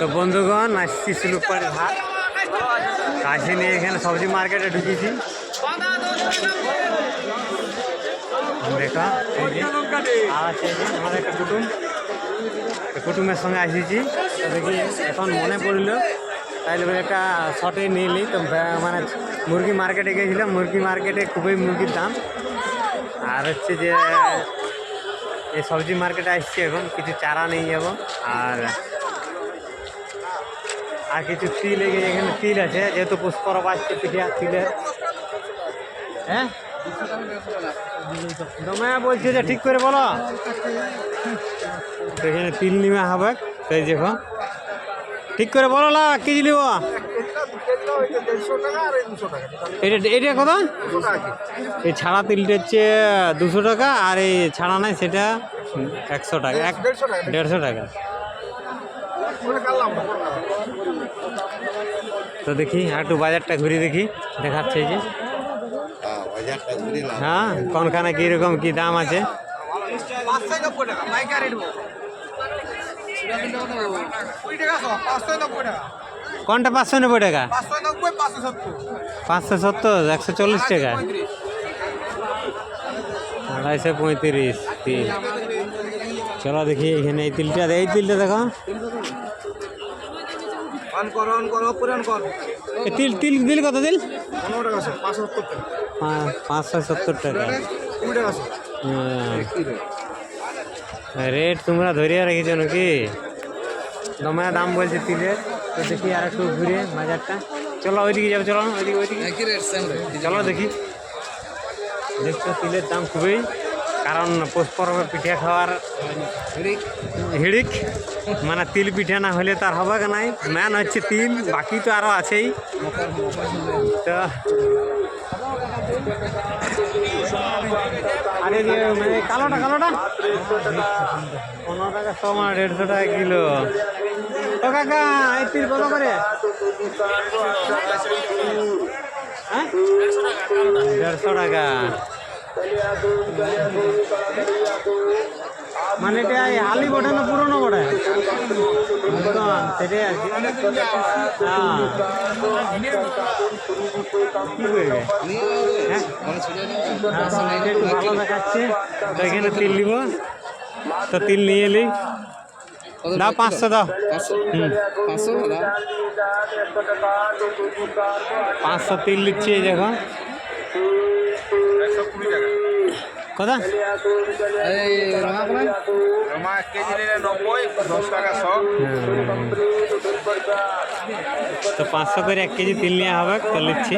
তো বন্ধুগণ, আসছি সুলুকপাড়ি হাট। কাছে নিয়ে এখানে সবজি মার্কেটে ঢুকেছি। আর একটা কুটুম। কুটুমের সঙ্গে আসিছি। দেখি, এখন মনে পড়ল, তাই একটা নিয়ে নিই। তো মানে মুরগি মার্কেটে গিয়েছিলাম মুরগি মার্কেটে খুবই মুরগির দাম। আর হচ্ছে যে, এই সবজি মার্কেটে আসছি এখন। কিছু চারা নিয়ে যাব। আর আর কিছু তিল এখানে তিল আছে যেহেতু পুষ্পরব আসছে পিঠে তিলের হ্যাঁ? দমে বলছি যে ঠিক করে বলো। এখানে তিল নিমে হবে এই দেখো। ঠিক করে বলো না কেজি নিব এটা এটা কত? এই ছাড়া তিলটা হচ্ছে দুশো টাকা আর এই ছাড়া নাই সেটা একশো টাকা এক দেড়শো টাকা। তো দেখি, আর একটু বাজারটা ঘুরে দেখি, দেখাচ্ছে যে। হ্যাঁ কোনখানে কীরকম কী দাম আছে? কোনটা, পাঁচশো নব্বই টাকা? পাঁচশো সত্তর, একশো চল্লিশ টাকা। আড়াইশো পঁয়ত্রিশ চলো দেখি, এখানে এই তিলটা এই তিলটা দেখো। এ তিল তিল দিল কত দিল? পা- পাঁচশো সত্তর টাকা। হ্যাঁ। রেট। তোমরা ধরিয়ে রেখেছো নাকি? দমে দাম বলছে তিলের। তো দেখি আর একটু ঘুরে বাজারটা। চলো ওইদিকে যাব চলো ওইদিকে ওইদিকে। চলো দেখি। দেখছ তিলের দাম খুবই কারণ পৌষ পরবে পিঠে খাওয়ার হিড়িক। মানে তিল পিঠে না হলে তার হবে নাই? মেন হচ্ছে তিল, বাকি তো আরও আছেই। তো আরে মানে কালোটা মানে দেড়শো টাকা কিলো। করে? হ্যাঁ? দেড়শো টাকা। মানে এটা হালি বটে না পুরনো বটে? সেটাই আর হ্যাঁ হ্যাঁ হ্যাঁ, ভালো দেখাচ্ছে এখানে তিল নিব তো তিল নিয়ে এলি দাও পাঁচশো দাও হুম পাঁচশো তিল নিচ্ছি এই দেখো কত তো পাঁচশো করে এক কেজি তিল নেওয়া হবে তো নিচ্ছি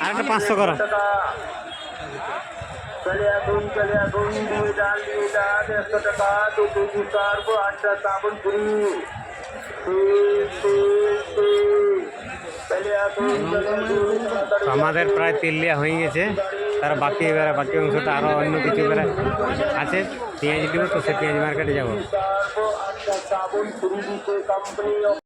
আর একটা পাঁচশো করো চলে আসুন চলে আসুন দিয়ে ডাল দিয়ে ডাল একশো টাকা দু কেজি সার্ফ আটটা সাবুন ফ্রি আমাদের প্রায় তিল্লিয়া হয়ে গেছে। তার বাকি এবারে বাকি অংশটা আরও অন্য কিছু এবারে আছে। পেঁয়াজ দিব, তো সে পেঁয়াজ মার্কেটে যাব।